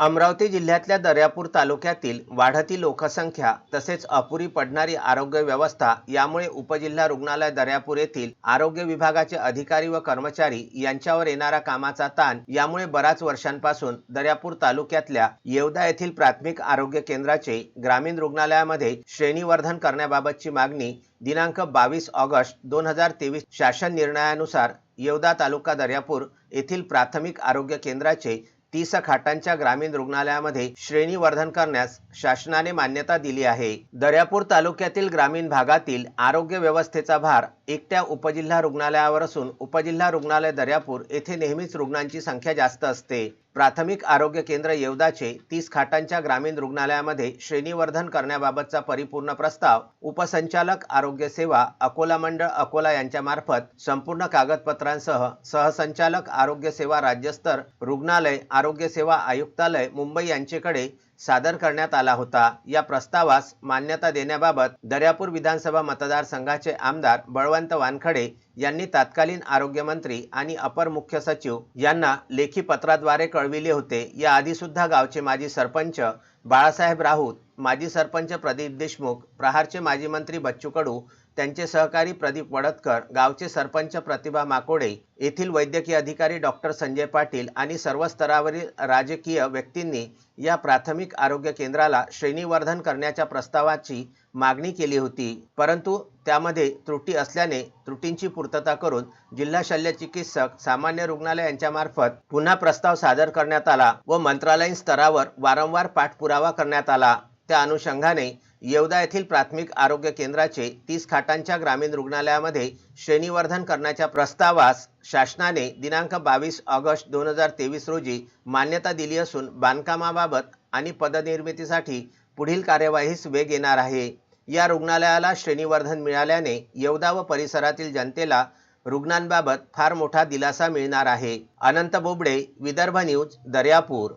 अमरावती जिल्ह्यातल्या दर्यापूर तालुक्यातील वाढती लोकसंख्या तसेच अपुरी पडणारी आरोग्य व्यवस्था यामुळे उपजिल्हा रुग्णालय दर्यापूर येथील आरोग्य विभागाचे अधिकारी व कर्मचारी यांच्यावर येणारा कामाचा ताण यामुळे बऱ्याच वर्षांपासून दर्यापूर तालुक्यातल्या येवदा येथील प्राथमिक आरोग्य केंद्राचे ग्रामीण रुग्णालयामध्ये श्रेणीवर्धन करण्याबाबतची मागणी दिनांक बावीस ऑगस्ट दोन हजार तेवीस शासन निर्णयानुसार येवदा तालुका दर्यापूर येथील प्राथमिक आरोग्य केंद्राचे तीस खाटांच्या ग्रामीण रुग्णालयामध्ये श्रेणीवर्धन करण्यास शासनाने मान्यता दिली आहे. दर्यापूर तालुक्यातील ग्रामीण भागातील आरोग्य व्यवस्थेचा भार एकट्या उपजिल्हा रुग्णालयावर असून उपजिल्हा रुग्णालय दर्यापूर येथे नेहमीच रुग्णांची संख्या जास्त असते. प्राथमिक आरोग्य केंद्र येवदाचे तीस खाटांच्या ग्रामीण रुग्णालयामध्ये श्रेणीवर्धन करण्याबाबतचा परिपूर्ण प्रस्ताव उपसंचालक आरोग्य सेवा अकोला मंडळ अकोला यांच्यामार्फत संपूर्ण कागदपत्रांसह सहसंचालक आरोग्य सेवा राज्यस्तर रुग्णालय आरोग्य सेवा आयुक्तालय मुंबई यांचेकडे सादर करण्यात आला होता. या प्रस्तावास मान्यता देण्याबाबत दर्यापूर विधानसभा मतदारसंघाचे आमदार बळवंत वानखडे यांनी तत्कालीन आरोग्यमंत्री आणि अपर मुख्य सचिव यांना लेखी पत्राद्वारे कळविले होते. या सुद्धा गावचे माजी सरपंच बाळासाहेब राऊत माजी सरपंच प्रदीप देशमुख प्रहारचे माजी मंत्री बच्चू कडू त्यांचे सहकारी प्रदीप वडतकर गावचे सरपंच प्रतिभा माकोडे येथील वैद्यकीय अधिकारी डॉक्टर संजय पाटील आणि सर्व स्तरावरील राजकीय व्यक्तींनी या प्राथमिक आरोग्य केंद्राला श्रेणीवर्धन करण्याच्या प्रस्तावाची मागणी केली होती. परंतु त्यामध्ये त्रुटी असल्याने त्रुटींची पूर्तता करून जिल्हा शल्य चिकित्सक सामान्य रुग्णालय यांच्यामार्फत पुन्हा प्रस्ताव सादर करण्यात आला व मंत्रालयीन स्तरावर वारंवार पाठपुरावा करण्यात आला. त्या अनुषंगाने येवदा येथील प्राथमिक आरोग्य केंद्राचे तीस खाटांच्या ग्रामीण रुग्णालयामध्ये श्रेणीवर्धन करण्याच्या प्रस्तावास शासनाने दिनांक बावीस ऑगस्ट दोन हजार तेवीस रोजी मान्यता दिली असून बांधकामाबाबत आणि पदनिर्मितीसाठी पुढील कार्यवाहीस वेग येणार आहे. या रुग्णालयाला श्रेणीवर्धन मिळाल्याने येवदा व परिसरातील जनतेला रुग्णांबाबत फार मोठा दिलासा मिळणार आहे. अनंत बोबडे विदर्भ न्यूज दर्यापूर.